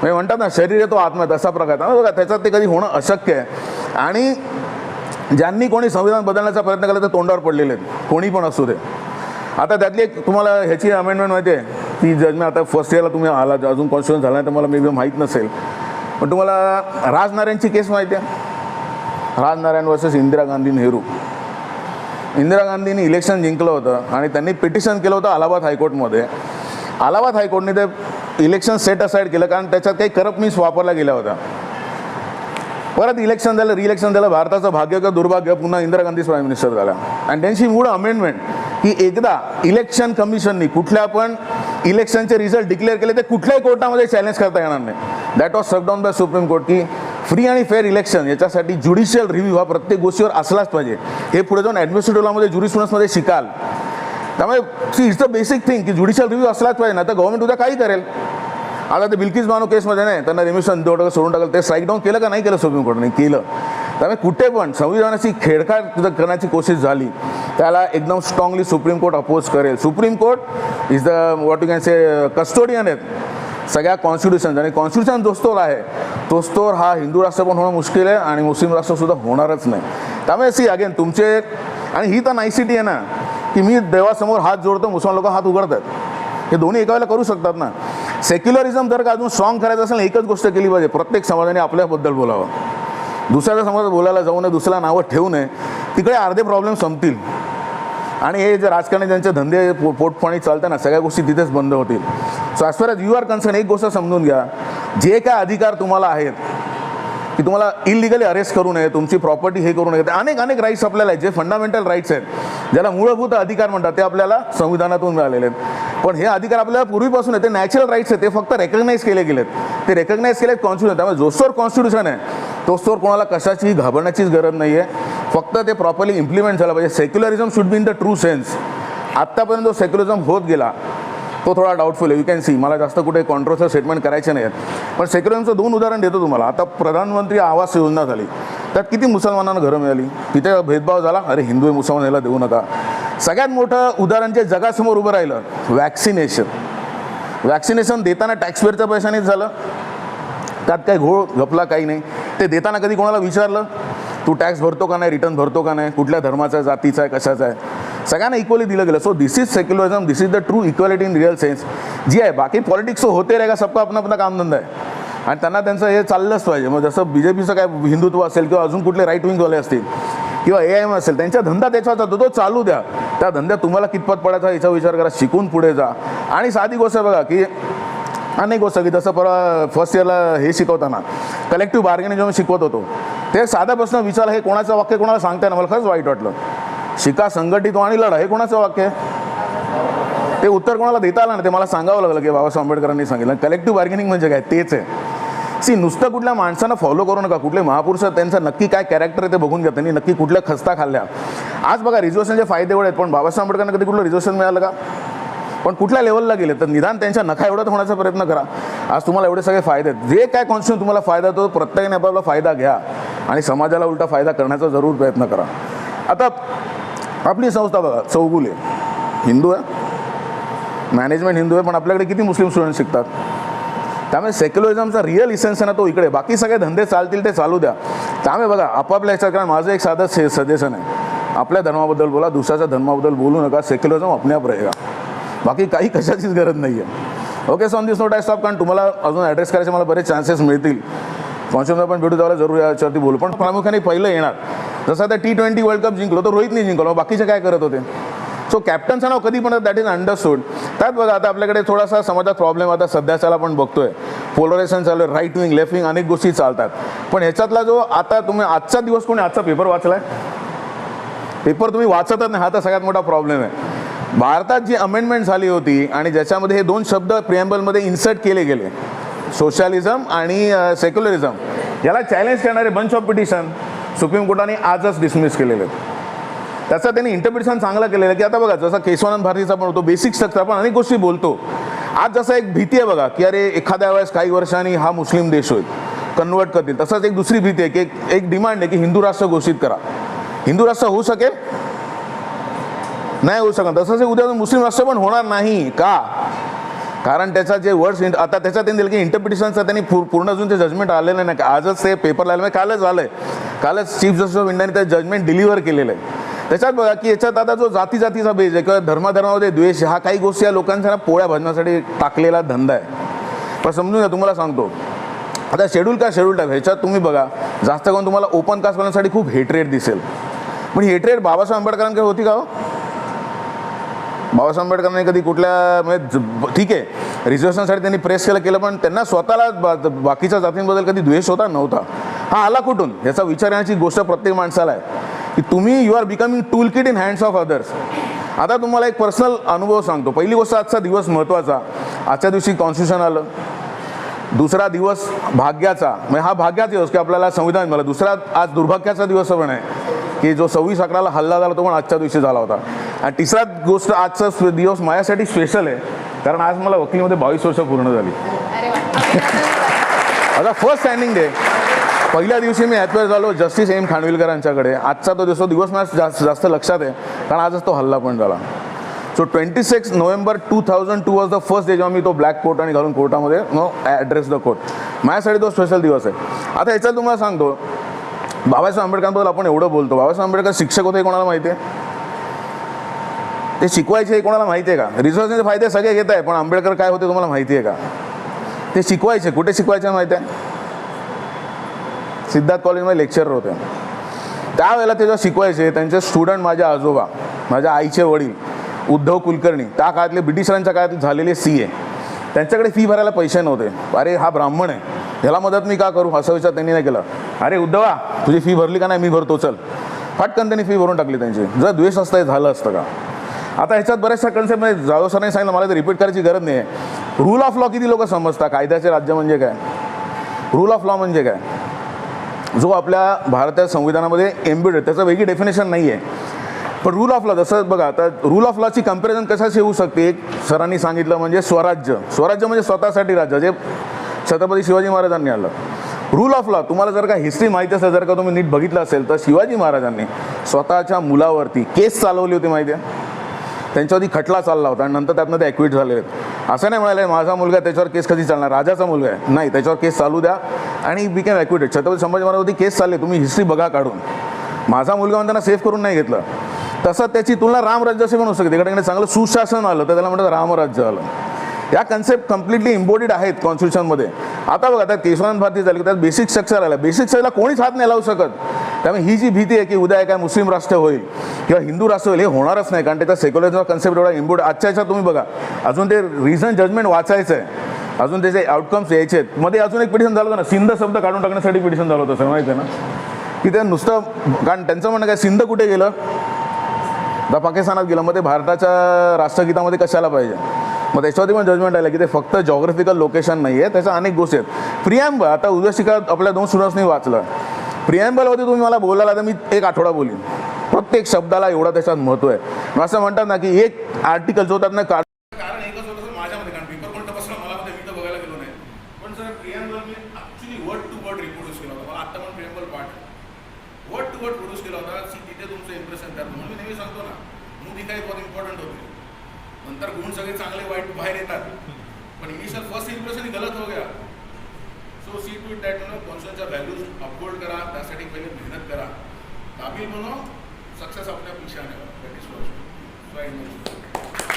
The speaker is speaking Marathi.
म्हणजे म्हणतात ना शरीर येतो तो आत्मा तसा प्रकार आहे. बघा त्याच्यात ते कधी होणं अशक्य आहे. आणि ज्यांनी कोणी संविधान बदलण्याचा प्रयत्न केला ते तोंडावर पडलेले आहेत. कोणी पण असू दे. आता त्यातली एक तुम्हाला ह्याची अमेंडमेंट माहिती आहे? ती जजमेंट आता फर्स्ट इयरला तुम्ही आला अजून कॉन्स्टिट्युशन झाला नाही तर मला मे बी माहीत नसेल. पण तुम्हाला राजनारायणची केस माहिती आहे? राजनारायण वर्सेस इंदिरा गांधी नेहरू. इंदिरा गांधींनी इलेक्शन जिंकलं होतं आणि त्यांनी पिटिशन केलं होतं अलाहाबाद हायकोर्टमध्ये. अलाहाबाद हायकोर्टने ते इलेक्शन सेट असाईड केलं कारण त्याच्यात काही करप मीन्स वापरला गेला होता परत इलेक्शन झालं रिइलेक्शन झालं भारताचं भाग्य का दुर्भाग्य पुन्हा इंदिरा गांधीच प्राईम मिनिस्टर झाला आणि त्यांची मूळ अमेंडमेंट की एकदा इलेक्शन कमिशननी कुठल्या पण इलेक्शनचे रिझल्ट डिक्लेअर केले ते कुठल्याही कोर्टामध्ये चॅलेंज करता येणार नाही. That was struck down by supreme court की फ्री आणि फेअर इलेक्शन याच्यासाठी ज्युडिशियल रिव्ह्यू हा प्रत्येक गोष्टीवर असलाच पाहिजे. हे पुढे जाऊन ॲडमिनिस्ट्रेटिव्ह लॉमध्ये ज्युरिस्टुडन्समध्ये शिकाल. त्यामुळे see it's the basic thing की ज्युडिशियल रिव्ह्यू असलाच पाहिजे ना तर गव्हर्नमेंट उद्या काही करेल. आता ते बिल्किस मानो केसमध्ये नाही त्यांना रिमिशन देऊ सोडून टाकलं ते स्ट्राईक डाऊन केलं का नाही केलं सुप्रीम कोर्टाने? केलं. त्यामुळे कुठे पण संविधानाची खेळखाड तिथं करण्याची कोशिश झाली त्याला एकदम स्ट्रॉंगली सुप्रीम कोर्ट अपोज करेल. Supreme court is the what you can say custodian आहेत. सगळ्या कॉन्स्टिट्यूशन आणि कॉन्स्टिट्यूशन दोस्तोर आहे. तोस्तोर हा हिंदू राष्ट्र पण होणं मुश्किल आहे आणि मुस्लिम राष्ट्रसुद्धा होणारच नाही. त्यामुळे सी अगेन तुमचे आणि ही तर नाईसिटी आहे ना की मी देवासमोर हात जोडतो मुसलमान लोक हात उघडतात. हे दोन्ही एका वेळेला करू शकतात ना. सेक्युलरिझम जर का अजून स्ट्रॉंग करायचं असेल ना एकच गोष्ट केली पाहिजे प्रत्येक समाजाने आपल्याबद्दल बोलावं. दुसऱ्याच्या समाजात बोलायला जाऊ नये दुसऱ्याला नावं ठेवू नये तिकडे अर्धे प्रॉब्लेम संपतील. आणि हे जे राजकारणी ज्यांचे धंदे पो- पोटपाणी चालताना सगळ्या गोष्टी तिथेच बंद होतील. So as far as you are concern एक गोष्ट समजून घ्या. जे काय अधिकार तुम्हाला आहेत की तुम्हाला इलिगली अरेस्ट करू नये तुमची प्रॉपर्टी हे करू नये. अनेक अनेक राईट्स आपल्याला आहेत जे फंडामेंटल राईट्स आहेत ज्याला मूलभूत अधिकार म्हणतात ते आपल्याला संविधानातून मिळालेले आहेत. पण हे अधिकार आपल्याला पूर्वीपासून आहे ते नॅचरल राईट्स आहेत ते फक्त रेकग्नाईज केले गेलेत. ते रेकग्नाईज केले कॉन्स्टिट्यूशन त्यामुळे जोस्तोर कॉन्स्टिट्यूशन आहे तोस्तोर कोणाला कशाची घाबरण्याचीच गरज नाही आहे फक्त ते प्रॉपरली इम्प्लिमेंट झालं पाहिजे. Secularism should be in the true sense आत्तापर्यंत जो सेक्युलरिझम होत गेला तो थोडा डाऊटफुल आहे. यू कॅन सी मला जास्त कुठे कॉन्ट्रोवर्सल स्टेटमेंट करायचे नाही आहेत पण सेक्युलरिझमचं दोन उदाहरण देतो तुम्हाला. आता प्रधानमंत्री आवास योजना झाली. त्यात किती मुसलमानांना घरं मिळाली? तिथे भेदभाव झाला? अरे हिंदू आहे, मुसलमान याला देऊ नका. सगळ्यात मोठं उदाहरण जे जगासमोर उभं राहिलं वॅक्सिनेशन वॅक्सिनेशन देताना टॅक्सपेअरच्या पैशानेच झालं. त्यात काही घोळ घपला काही नाही. ते देताना कधी कोणाला विचारलं? तू टॅक्स भरतो का नाही? रिटर्न भरतो का नाही? कुठल्या धर्माचा आहे? जातीचा आहे? कशाचा आहे? सगळ्यांना इक्वली दिलं गेलं. So this is secularism this is the true equality in real sense जी आहे बाकी पॉलिटिक्स होते रहेगा सबका अपना आपला कामधंदा आहे. आणि त्यांना त्यांचं हे चाललंच पाहिजे. मग जसं बी जे पीचं काय हिंदुत्व असेल किंवा अजून कुठले राईट विंगवाले असतील किंवा ए आय एम असेल त्यांचा धंदा त्याच्यावर जातो तो चालू द्या. त्या धंद्यात तुम्हाला कितपत पडायचा याचा विचार करा शिकून पुढे जा. आणि साधी गोष्ट आहे बघा की अनेक गोष्ट की जसं परवा फर्स्ट इयरला हे शिकवताना कलेक्टिव्ह बार्गेनिंग जेव्हा शिकवत होतो ते साधा प्रश्न विचार हे कोणाचं वाक्य कोणाला सांगताय ना मला खरंच वाईट वाटलं. शिका संघटित हो आणि लढा हे कोणाचं वाक्य आहे? ते उत्तर कोणाला देता आलं ना ते मला सांगावं लागलं की बाबासाहेब आंबेडकरांनी सांगितलं. कलेक्टिव्ह बार्गेनिंग म्हणजे काय? तेच आहे. सी नुसतं कुठल्या माणसानं फॉलो करू नका. कुठले महापुरुष त्यांचं नक्की काय कॅरेक्टर आहे ते बघून घ्या त्यांनी. नक्की कुठल्या खस्ता खाल्ल्या. आज बघा रिझर्वेशनचे फायदे एवढे आहेत पण बाबासाहेब आंबेडकरांना कधी कुठलं रिझर्वेशन मिळालं का? पण कुठल्या लेवलला गेले? तर निदान त्यांच्या नखा एवढ्यात होण्याचा प्रयत्न करा. आज तुम्हाला एवढे सगळे फायदे आहेत. जे काय कॉन्स्टिट्यून तुम्हाला फायदा तो प्रत्येकाने आपला फायदा घ्या. आणि समाजाला उलटा फायदा करण्याचा जरूर प्रयत्न करा. आता आपली संस्था बघा चौगुले. हिंदू आहे. मॅनेजमेंट हिंदू आहे पण आपल्याकडे किती मुस्लिम स्टुडंट शिकतात? त्यामुळे सेक्युलरिझमचा रिअल इसेन्स आहे ना तो इकडे. बाकी सगळे धंदे चालतील ते चालू द्या. त्यामुळे बघा आपापल्या ह्याच्यात कारण माझं एक साधं से सजेशन आहे. आपल्या धर्माबद्दल बोला दुसऱ्याच्या धर्माबद्दल बोलू नका. सेक्युलरिझम अपने रहेगा बाकी काही कशाचीच गरज नाही आहे okay so on this note I stop कारण तुम्हाला अजून ॲड्रेस करायचे मला बरेच चान्सेस मिळतील. कॉन्स्टिट्यूशन पण भेटू द्यायला जरूर याच्यावरती बोलू. पण प्रामुख्याने पहिलं येणार. जसं आता टी ट्वेंटी वर्ल्ड कप जिंकलो तर रोहितने जिंकलो. बाकीचे काय करत होते? सो कॅप्टनचं नाव कधी पण दॅट इज अंडरस्टूड त्यात बघा आता आपल्याकडे थोडासा समाजात प्रॉब्लेम आता सध्याच्याला पण बघतोय. पोलरायझेशन चालू आहे राईट विंग लेफ्ट विंग अनेक गोष्टी चालतात. पण ह्याच्यातला जो आता तुम्ही आजचा दिवस कोणी आजचा पेपर वाचलाय? पेपर तुम्ही वाचतच नाही हा तर सगळ्यात मोठा प्रॉब्लेम आहे. भारतात जी अमेंडमेंट झाली होती आणि ज्याच्यामध्ये हे दोन शब्द प्रिएम्बलमध्ये इन्सर्ट केले गेले. सोशलिझम आणि सेक्युलरिझम याला चॅलेंज करणारे बंच ऑफ पिटिशन सुप्रीम कोर्टाने आजच डिसमिस केलेले आहेत. त्याचा त्यांनी इंटरप्रिटेशन चांगलं केलेलं आहे की आता बघा जसा केशवानंद भारतीचा पण होतो बेसिक स्ट्रक्चर आपण अनेक गोष्टी बोलतो. आज जसा एक भीती आहे बघा की अरे एखाद्या वेळेस काही वर्षांनी हा मुस्लिम देश होईल कन्वर्ट करतील. तसंच एक दुसरी भीती आहे की एक- एक डिमांड आहे की हिंदू राष्ट्र घोषित करा. हिंदू राष्ट्र होऊ शकेल? नाही होऊ शकत तसंच उद्या मुस्लिम राष्ट्र पण होणार नाही का? कारण त्याचा जे वर्ड्स आता त्याच्यात त्यांनी की इंटरप्रिटेशनचा त्यांनी पूर्ण अजून ते जजमेंट आलेलं नाही. आजच ते पेपर आलं म्हणजे कालच आलं आहे कालच चीफ जस्टिस ऑफ इंडियाने ते जजमेंट डिलिव्हर केलेलं आहे. त्याच्यात बघा की याच्यात आता जो जाती जातीचा बेज आहे किंवा धर्माधर्मामध्ये द्वेष हा काही गोष्टी या लोकांच्या ना पोळ्या भजण्यासाठी टाकलेला धंदा आहे. पण समजून घ्या तुम्हाला सांगतो. आता शेड्यूल का शेड्यूल टाईप ह्याच्यात तुम्ही बघा जास्त करून तुम्हाला ओपन कास्ट करण्यासाठी खूप हेटरेट दिसेल. पण हेटरेट बाबासाहेब आंबेडकरांकडे होती का हो? बाबासाहेब आंबेडकरांनी कधी कुठल्या म्हणजे ठीक आहे रिझर्वेशनसाठी त्यांनी प्रेस केलं केलं पण त्यांना स्वतःला बा- बाकीच्या जातींबद्दल कधी द्वेष होता नव्हता. हा आला कुठून? याचा विचार येण्याची गोष्ट प्रत्येक माणसाला आहे. की तुम्ही you are becoming tool kit in hands of others आता तुम्हाला एक पर्सनल अनुभव सांगतो. पहिली गोष्ट आजचा दिवस महत्त्वाचा आजच्या दिवशी कॉन्स्टिट्यूशन आलं. दुसरा दिवस भाग्याचा. म्हणजे हा भाग्याचा दिवस की आपल्याला संविधान मिळालं. दुसरा आज दुर्भाग्याचा दिवस पण आहे. की जो सव्वीस अकराला हल्ला झाला तो पण आजच्या दिवशी झाला होता. आणि तिसरा गोष्ट आजचा दिवस माझ्यासाठी स्पेशल आहे. कारण आज मला वकिलीमध्ये बावीस वर्ष पूर्ण झाली. आता फर्स्ट स्टँडिंग डे पहिल्या दिवशी मी ॲपवेअर झालो जस्टिस एम खानविलकरांच्याकडे. आजचा तो दिवस दिवस माझ्या जास्त जास्त लक्षात आहे. कारण आजच तो हल्ला पण झाला. So twenty six November two thousand two was the first day जेव्हा मी तो ब्लॅक कोट आणि घालून कोर्टामध्ये नो ॲड्रेस द कोर्ट माझ्यासाठी तो स्पेशल दिवस आहे. आता ह्याच्यात तुम्हाला सांगतो. बाबासाहेब आंबेडकरांबद्दल आपण एवढं बोलतो. बाबासाहेब आंबेडकर शिक्षक होते कोणाला माहिती आहे? ते शिकवायचे हे कोणाला माहिती आहे का? रिझर्वेशनचे फायदे सगळे घेत आहे पण आंबेडकर काय होते तुम्हाला माहिती आहे का? ते शिकवायचे कुठे शिकवायचे माहिती आहे? सिद्धार्थ कॉलेजमध्ये लेक्चरर होते. त्यावेळेला ते जेव्हा शिकवायचे त्यांचे स्टुडंट माझे आजोबा माझ्या आईचे वडील उद्धव कुलकर्णी त्या काळातले ब्रिटिशांच्या काळात झालेले सी ए त्यांच्याकडे फी भरायला पैसे नव्हते. अरे हा ब्राह्मण आहे. ह्याला मदत मी का करू? असा विचार त्यांनी नाही केला. अरे उद्धवा तुझी फी भरली का नाही? मी भरतो चल. फटकन त्यांनी फी भरून टाकली त्यांची. जर द्वेष असतं हे झालं असतं का? आता ह्याच्यात बऱ्याचशा कन्सेप्ट म्हणजे जाधव सरांनी सांगितलं मला ते रिपीट करायची गरज नाही आहे रूल ऑफ लॉ किती लोक समजतात? कायद्याचे राज्य म्हणजे काय? रूल ऑफ लॉ म्हणजे काय? जो आपल्या भारताच्या संविधानामध्ये एम्बिड आहे त्याचं वेगळी डेफिनेशन नाही आहे पण रूल ऑफ लॉ जसं बघा आता रूल ऑफ लॉची कंपॅरिझन कशाशी होऊ शकते? एक सरांनी सांगितलं म्हणजे स्वराज्य. स्वराज्य म्हणजे स्वतःसाठी राज्य जे छत्रपती शिवाजी महाराजांनी आलं रूल ऑफ लॉ तुम्हाला जर का हिस्ट्री माहिती असेल जर का तुम्ही नीट बघितलं असेल तर शिवाजी महाराजांनी स्वतःच्या मुलावरती केस चालवली होती माहिती आहे त्यांच्यावरती खटला चालला होता आणि नंतर त्यातनं ते ॲक्विट झाले. आहेत असं नाही म्हणाले माझा मुलगा त्याच्यावर केस कधी चालणार? राजाचा मुलगा आहे. नाही त्याच्यावर केस चालू द्या. आणि बिकेम ॲक्विटेड छत्रपती संभाजी महाराजांवरती केस चालले. तुम्ही हिस्ट्री बघा काढून. माझा मुलगा म्हणून त्यांना सेफ करून नाही घेतलं. तसं त्याची तुलना रामराज्याशी पण होऊ शकते. तिकडे चांगलं सुशासन आलं तर त्याला म्हणतात रामराज्य आलं. या कन्सेप्ट कम्प्लिटली इम्पोर्टेड आहेत कॉन्स्टिट्यूशनमध्ये आता बघा आता केशवानंद भारती झाली की त्यात बेसिक स्ट्रक्चर आलं. बेसिक स्ट्रक्चरला कोणीच हात नाही लावू शकत. त्यामुळे ही जी भीती आहे की उद्या काय मुस्लिम राष्ट्र होईल किंवा हिंदू राष्ट्र होईल हे होणारच नाही कारण त्याचा सेक्युलरचा कन्सेप्ट एवढा इम्बोर्ड आजच्या ह्याच्यात तुम्ही बघा अजून ते रिझन जजमेंट वाचायचं आहे अजून त्याचे आउटकम्स यायचे आहेत. मध्ये अजून एक पिटिशन झालं होतं ना सिंध शब्द काढून टाकण्यासाठी पिटिशन झालं होतं सर माहिती आहे ना? की ते नुसतं कारण त्यांचं म्हणणं काय सिंध कुठे गेलं? तर पाकिस्तानात गेलं. मग ते भारताच्या राष्ट्रगीतामध्ये कशाला पाहिजे? मग त्याच्यावरती पण जजमेंट आलं की ते फक्त जॉग्राफिकल लोकेशन नाही आहे त्याच्या अनेक गोष्टी आहेत. प्रियांब आता उद्या शिका आपल्या दोन स्टुडंट्सनी वाचलं. प्रियांबलवरती तुम्ही मला बोलायला तर मी एक आठवडा बोलीन. प्रत्येक शब्दाला एवढा त्याच्यात महत्त्व आहे. असं म्हणतात ना की एक आर्टिकल जो होतात कारण माझ्यामध्ये मला मी तर बघायला गेलो नाही. पण सर मी ॲक्च्युली टू वर्ड केला होता. आत्ता पण वर्ड टू वर्ड केला होता. तिथे तुमचं इम्प्रेशन मी ना मूवी इम्पॉर्टंट नंतर गुण सगळे चांगले वाईट बाहेर येतात. पण इनिशियल फर्स्ट इम्प्रेशन ही गलत हो गया. So see to that no कॉन्शनच्या values uphold करा त्यासाठी पहिले मेहनत करा काबिल म्हणून सक्सेस आपल्या पीछे आने वाला. That is what. So